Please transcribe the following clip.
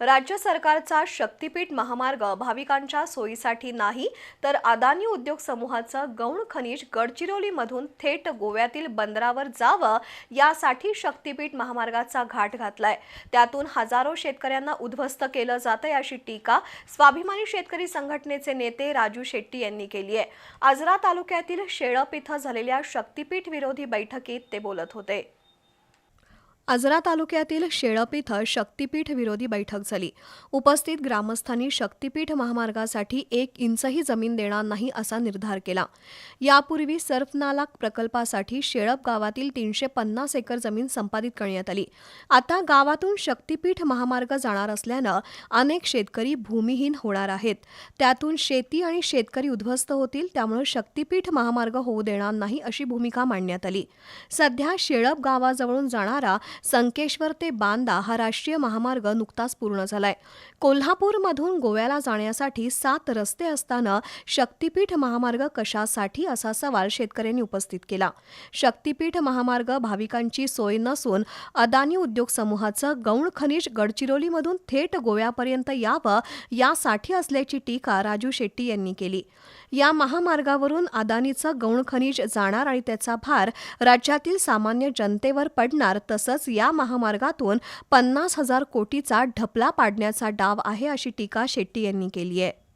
राज्य सरकारचा शक्तीपीठ महामार्ग भाविकांच्या सोयीसाठी नाही तर अदानी उद्योग समूहाचं गौण खनिज गडचिरोलीमधून थेट गोव्यातील बंदरावर जावं यासाठी शक्तीपीठ महामार्गाचा घाट घातलाय. त्यातून हजारो शेतकऱ्यांना उद्ध्वस्त केलं जातं अशी टीका स्वाभिमानी शेतकरी संघटनेचे नेते राजू शेट्टी यांनी केली आहे. आजरा तालुक्यातील शेळप इथं झालेल्या शक्तीपीठ विरोधी बैठकीत ते बोलत होते. आजरा तालुक्यातील शेळप इथं शक्तीपीठ विरोधी बैठक झाली. उपस्थित ग्रामस्थांनी शक्तीपीठ महामार्गासाठी एक इंचही जमीन देणार नाही असा निर्धार केला. यापूर्वी सर्फनाला प्रकल्पासाठी शेळप गावातील तीनशे पन्नास एकर जमीन संपादित करण्यात आली. आता गावातून शक्तीपीठ महामार्ग जाणार असल्यानं अनेक शेतकरी भूमिहीन होणार आहेत. त्यातून शेती आणि शेतकरी उद्ध्वस्त होतील त्यामुळे शक्तीपीठ महामार्ग होऊ देणार नाही अशी भूमिका मांडण्यात आली. सध्या शेळप गावाजवळून जाणारा संकेश्वर ते बांदा हा राष्ट्रीय महामार्ग नुकताच पूर्ण झालाय. कोल्हापूरमधून गोव्याला जाण्यासाठी सात रस्ते असताना शक्तीपीठ महामार्ग कशासाठी असा सवाल शेतकऱ्यांनी उपस्थित केला. शक्तीपीठ महामार्ग भाविकांची सोय नसून अदानी उद्योग समूहाचं गौण खनिज गडचिरोलीमधून थेट गोव्यापर्यंत यावं यासाठी असल्याची टीका राजू शेट्टी यांनी केली. या महामार्गावरून अदानीचं गौण खनिज जाणार आणि त्याचा भार राज्यातील सामान्य जनतेवर पडणार तसंच तसंच या महामार्गातून पन्नास हजार कोटीचा ढपला पाडण्याचा डाव आहे अशी टीका शेट्टी यांनी केली आहे.